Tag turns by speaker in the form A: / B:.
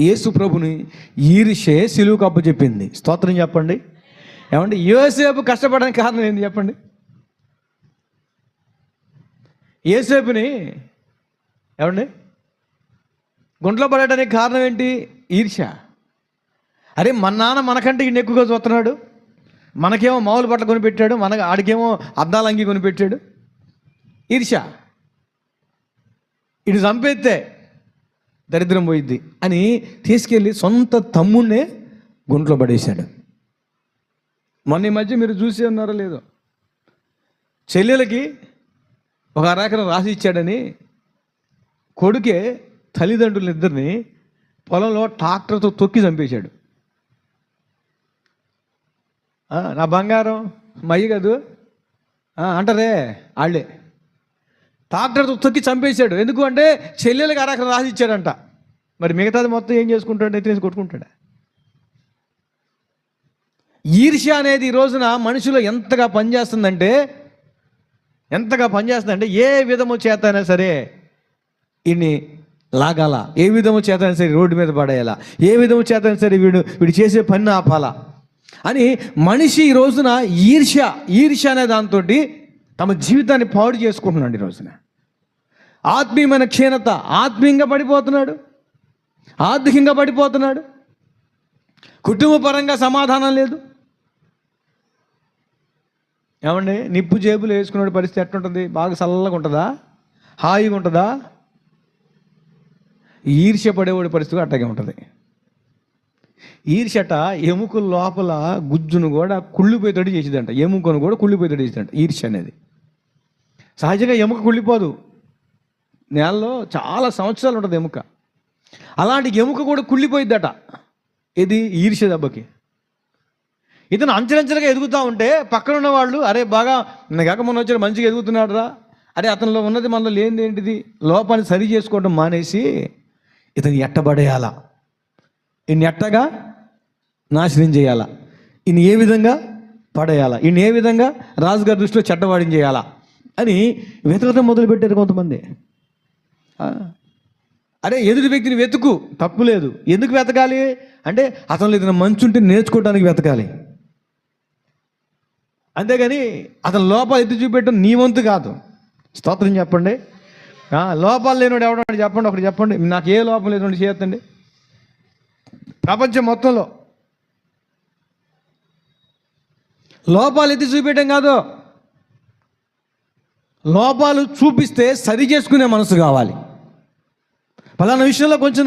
A: యేసు ప్రభుని ఈరిషే సిలువుకు అప్పు చెప్పింది స్తోత్రం చెప్పండి. ఏమండి? యోసేపు కష్టపడడానికి కారణం ఏంది చెప్పండి? ఏసేపుని ఏమండి? గుంట్లో పడడానికి కారణం ఏంటి? ఈర్ష. అరే మన నాన్న మనకంటే ఈయన ఎక్కువగా చూస్తున్నాడు. మనకేమో మామూలు బట్టలు కొనిపెట్టాడు. మన ఆడికేమో అద్దాలంగి కొనిపెట్టాడు. ఈర్ష. ఇటు చంపేస్తే దరిద్రం పోయిద్ది అని తీసుకెళ్ళి సొంత తమ్ముడే గుంట్లో పడేశాడు. మొన్న ఈ మధ్య మీరు చూసి ఉన్నారో లేదో. చెల్లెలకి ఒక అరాకరం రాసి ఇచ్చాడని కొడుకే తల్లిదండ్రులిద్దరిని పొలంలో ట్రాక్టర్తో తొక్కి చంపేశాడు. నా బంగారం మయ్య కదూ? అంటారే వాళ్ళే ట్రాక్టర్తో తొక్కి చంపేశాడు. ఎందుకు అంటే చెల్లెలకి అరాకరం రాసి ఇచ్చాడంట మరి మిగతాది మొత్తం ఏం చేసుకుంటాడు? ఎత్తినేసి కొట్టుకుంటాడా? ఈర్ష్య అనేది ఈ రోజున మనిషిలో ఎంతగా పనిచేస్తుందంటే ఎంతగా పనిచేస్తుందంటే ఏ విధము చేతైనా సరే ఇన్ని లాగాల. ఏ విధము చేతైనా సరే రోడ్డు మీద పడేయాలా. ఏ విధము చేతైనా సరే వీడు వీడు చేసే పని ఆపాలా. అని మనిషి ఈ రోజున ఈర్ష్య ఈర్ష్య అనే దాంతో తమ జీవితాన్ని పాడు చేసుకుంటున్నాడు ఈ రోజున. ఆత్మీయమైన క్షీణత ఆత్మీయంగా పడిపోతున్నాడు. ఆర్థికంగా పడిపోతున్నాడు. కుటుంబ పరంగా సమాధానం లేదు. ఏమండి? నిప్పు జేబులు వేసుకునే పరిస్థితి ఎట్లుంటుంది? బాగా చల్లగా ఉంటుందా? హాయిగా ఉంటుందా? ఈర్ష్య పడేవాడి పరిస్థితి అట్టగే ఉంటుంది. ఈర్షట ఎముకల లోపల గుజ్జును కూడా కుళ్ళిపోయేటట్టు చేసేదంట. ఎముకను కూడా కుళ్ళిపోయేటట్టు చేసేదంట ఈర్ష్య అనేది. సహజంగా ఎముక కుళ్ళిపోదు. నేలలో చాలా సంవత్సరాలు ఉంటుంది ఎముక. అలాంటి ఎముక కూడా కుళ్ళిపోయిద్దట. ఇది ఈర్ష్య దెబ్బకి. ఇతను అంచెలంచెలుగా ఎదుగుతూ ఉంటే పక్కన ఉన్న వాళ్ళు అరే బాగా కాక మొన్న వచ్చాడు మంచిగా ఎదుగుతున్నాడు రా. అరే అతనిలో ఉన్నది మనలో లేనిది ఏంటిది? లోపాన్ని సరి చేసుకోవడం మానేసి ఇతను ఎట్టబడేయాలా. ఇన్ని ఎట్టగా నాశనం చేయాలా. ఇన్ని ఏ విధంగా పడేయాలా. ఇన్ని ఏ విధంగా రాజుగారి దృష్టిలో చెడ్డవాడిని చేయాలా. అని వెతకటం మొదలుపెట్టారు కొంతమంది. అరే ఎదుటి వ్యక్తిని వెతుకు. తప్పు లేదు. ఎందుకు వెతకాలి? అంటే అతను ఏదైనా మంచి ఉంటే నేర్చుకోవడానికి వెతకాలి. అంతేగాని అతను లోపాలు ఎత్తి చూపెట్టడం నీ వంతు కాదు. స్తోత్రం చెప్పండి. లోపాలు లేనివాడు ఎవడో చెప్పండి ఒకటి చెప్పండి. నాకు ఏ లోపం లేదు చేయొద్దండి. ప్రపంచం మొత్తంలో. లోపాలు ఎత్తి చూపెట్టడం కాదు. లోపాలు చూపిస్తే సరి చేసుకునే మనసు కావాలి. ఫలానా విషయంలో కొంచెం